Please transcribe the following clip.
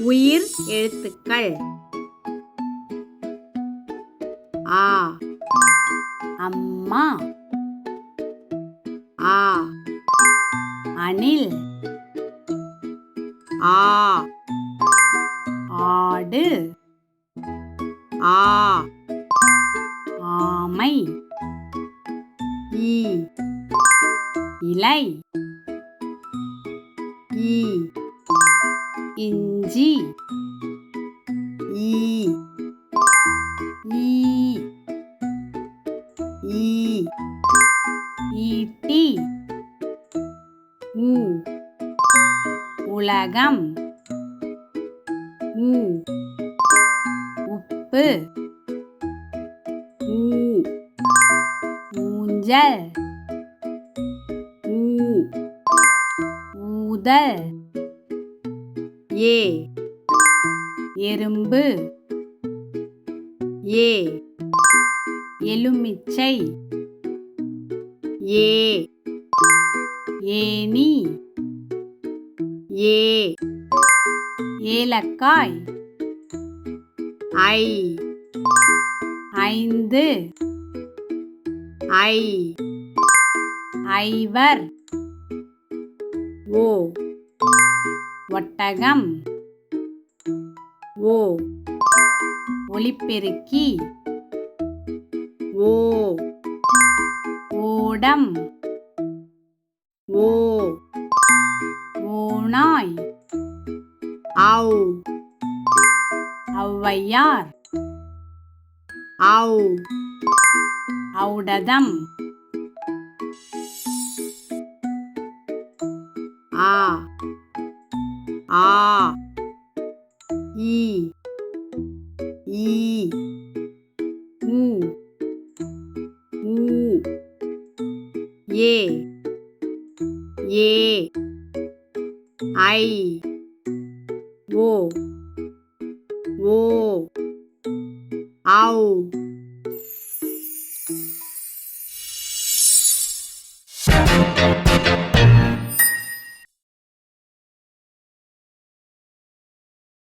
உயிர் எழுத்துக்கள். ஆ. அம்மா. ஆ. அணில். ஆ. ஆடு. ஆ. ஆமை. இலை. ஈ இலை ஈ இஞ்சி ஈ ஈ ஈ ஈட்டி உ உலகம் உ உப்பு ஊ ஊஞ்சல் முதல். ஏ. எறும்பு. ஏ. எலுமிச்சை. ஏ. ஏனி ஏ. ஏலக்காய். ஐ. ஐந்து. ஐ. ஐவர். ஓ. ஒட்டகம். ஓ. ஒளிப்பெருக்கி. ஓ. ஓடம். ஓ. ஓநாய். ஔ ஔவையார். ஔ ஔடதம். ஆ ஆ ஈ ஈ ஊ ஊ ஏ ஏ ஐ ஓ